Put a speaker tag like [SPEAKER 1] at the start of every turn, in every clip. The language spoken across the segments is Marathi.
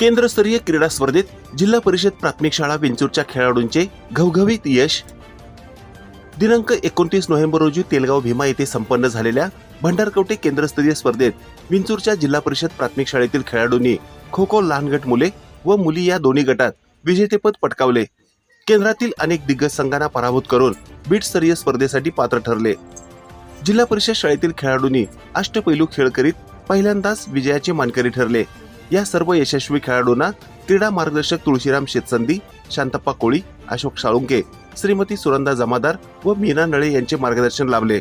[SPEAKER 1] केंद्रस्तरीय क्रीडा स्पर्धेत जिल्हा परिषद प्राथमिक शाळा विंचूरच्या खेळाडूंचे घवघवीत यश. दिनांक एकोणतीस नोव्हेंबर रोजी तेलगाव भीमा येथे संपन्न झालेल्या भंडारकवटे केंद्रस्तरीय स्पर्धेत विंचूरच्या जिल्हा परिषद प्राथमिक शाळेतील खेळाडूंनी खो खो लहान गट मुले व मुली या दोन्ही गटात विजेतेपद पटकावले. केंद्रातील अनेक दिग्गज संघांना पराभूत करून बीटस्तरीय स्पर्धेसाठी पात्र ठरले. जिल्हा परिषद शाळेतील खेळाडूंनी अष्टपैलू खेळ करीत पहिल्यांदाच विजयाचे मानकरी ठरले. या सर्व यशस्वी खेळाडूंना क्रीडा मार्गदर्शक तुळशीराम शेतसंदी शांतप्पा कोळी अशोक साळुंके श्रीमती सुरंदा जमादार व मीना नळे यांचे मार्गदर्शन लाभले.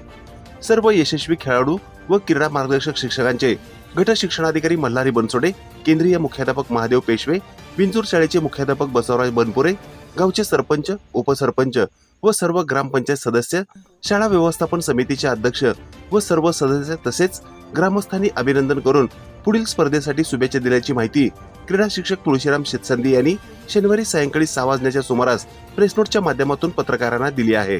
[SPEAKER 1] सर्व यशस्वी खेळाडू व क्रीडा मार्गदर्शक शिक्षकांचे गट शिक्षणाधिकारी मल्हारी बनसोडे केंद्रीय मुख्याध्यापक महादेव पेशवे विंचूर शाळेचे मुख्याध्यापक बसवराज बनपुरे गावचे सरपंच उपसरपंच व सर्व ग्रामपंचायत सदस्य शाळा व्यवस्थापन समितीचे अध्यक्ष व सर्व सदस्य तसेच ग्रामस्थांनी अभिनंदन करून पुढील स्पर्धेसाठी शुभेच्छा दिल्याची माहिती क्रीडा शिक्षक तुळशीराम शेतसंदी यांनी शनिवारी सायंकाळी सहा वाजण्याच्या सुमारास प्रेसनोटच्या माध्यमातून पत्रकारांना दिली आहे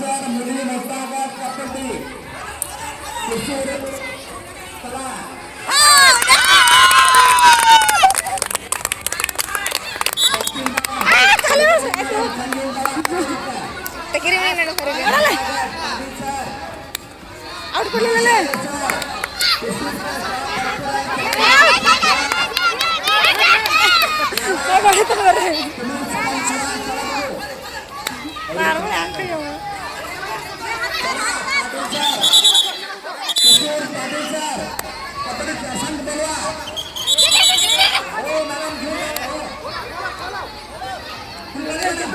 [SPEAKER 1] किशोर मुली विभागात कबड्डी किशोर कला. ಔಟ್ ಕೊಡಲಿಲ್ಲ ಬರ್ರಿ